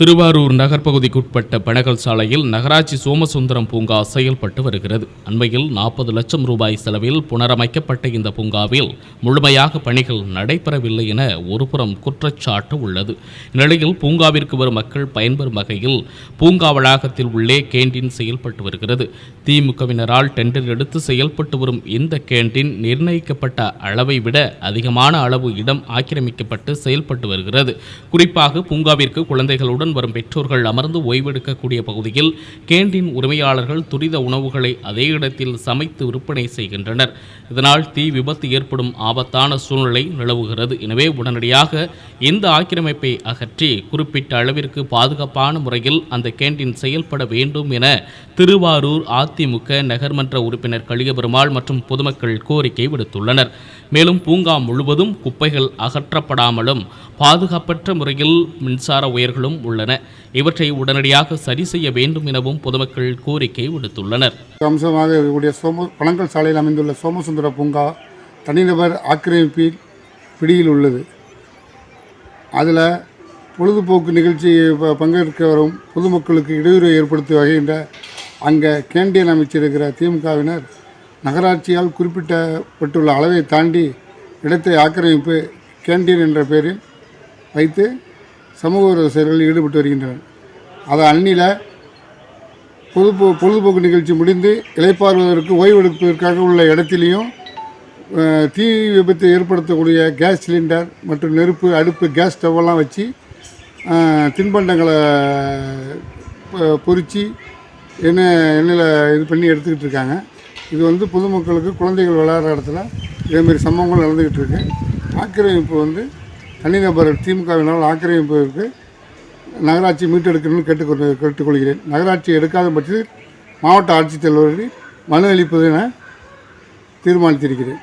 திருவாரூர் நகர்ப்பகுதிக்குட்பட்ட பனகல் சாலையில் நகராட்சி சோமசுந்தரம் பூங்கா செயல்பட்டு வருகிறது. அண்மையில் நாற்பது லட்சம் ரூபாய் செலவில் புனரமைக்கப்பட்ட இந்த பூங்காவில் முழுமையாக பணிகள் நடைபெறவில்லை என ஒருபுறம் குற்றச்சாட்டு உள்ளது. இந்நிலையில் பூங்காவிற்கு வரும் மக்கள் பயன்பெறும் வகையில் பூங்கா வளாகத்தில் உள்ளே கேண்டீன் செயல்பட்டு வருகிறது. திமுகவினரால் டெண்டர் எடுத்து செயல்பட்டு வரும் இந்த கேண்டீன் நிர்ணயிக்கப்பட்ட அளவை விட அதிகமான அளவு இடம் ஆக்கிரமிக்கப்பட்டு செயல்பட்டு வருகிறது. குறிப்பாக பூங்காவிற்கு குழந்தைகளுடன் வரும் பெற்றோர்கள் அமர்ந்து ஓய்வெடுக்கக்கூடிய பகுதியில் கேண்டீன் உரிமையாளர்கள் துரித உணவுகளை அதே இடத்தில் சமைத்து விற்பனை செய்கின்றனர். இதனால் தீ விபத்து ஏற்படும் ஆபத்தான சூழ்நிலை நிலவுகிறது. எனவே உடனடியாக இந்த ஆக்கிரமிப்பை அகற்றி குறிப்பிட்ட அளவிற்கு பாதுகாப்பான முறையில் அந்த கேண்டீன் செயல்பட வேண்டும் என திருவாரூர் அதிமுக நகர்மன்ற உறுப்பினர் கலியபெருமாள் மற்றும் பொதுமக்கள் கோரிக்கை விடுத்துள்ளனர். மேலும் பூங்கா முழுவதும் குப்பைகள் அகற்றப்படாமலும் பாதுகாப்பற்ற முறையில் மின்சார உயர்களும் உள்ள உள்ளன. இவற்றை உடனடியாக சரி செய்ய வேண்டும் எனவும் பொதுமக்கள் கோரிக்கை விடுத்துள்ளனர். அம்சமாக இவருடைய சோம பழங்கல் சாலையில் அமைந்துள்ள சோமசுந்தர பூங்கா தனிநபர் ஆக்கிரமிப்பில் பிடியில் உள்ளது. அதில் பொழுதுபோக்கு நிகழ்ச்சி பங்கேற்க வரும் பொதுமக்களுக்கு இடையூறு ஏற்படுத்தி வருகின்ற அங்கே கேண்டீன் அமைச்சிருக்கிற திமுகவினர் நகராட்சியால் குறிப்பிட்டப்பட்டுள்ள அளவை தாண்டி இடத்தை ஆக்கிரமிப்பு கேண்டீன் என்ற பெயரில் வைத்து சமூக விரோத செயல்களில் ஈடுபட்டு வருகின்றனர். அதை அந்நில பொதுப்போ பொழுதுபோக்கு நிகழ்ச்சி முடிந்து இளைப்பாறுவதற்கு ஓய்வெடுப்பதற்காக உள்ள இடத்திலையும் தீ விபத்தை ஏற்படுத்தக்கூடிய கேஸ் சிலிண்டர் மற்றும் நெருப்பு அடுப்பு கேஸ் ஸ்டவ்வெல்லாம் வச்சு தின்பண்டங்களை பொறித்து என்ன எண்ணெய் எண்ணெயில் இது பண்ணி எடுத்துக்கிட்டு இருக்காங்க. இது வந்து பொதுமக்களுக்கு குழந்தைகள் விளையாடுற இடத்துல இதேமாரி சம்பவங்கள் நடந்துக்கிட்டு இருக்கு. ஆக்கிரமிப்பு வந்து தனிநபர் திமுகவினால் ஆக்கிரமிப்பிற்கு நகராட்சி மீட்டெடுக்கணும்னு கேட்டுக்கொண்டு கேட்டுக்கொள்கிறேன். நகராட்சி எடுக்காத பட்சத்தில் மாவட்ட ஆட்சித்தலைவரில் மனு அளிப்பது என தீர்மானித்திருக்கிறேன்.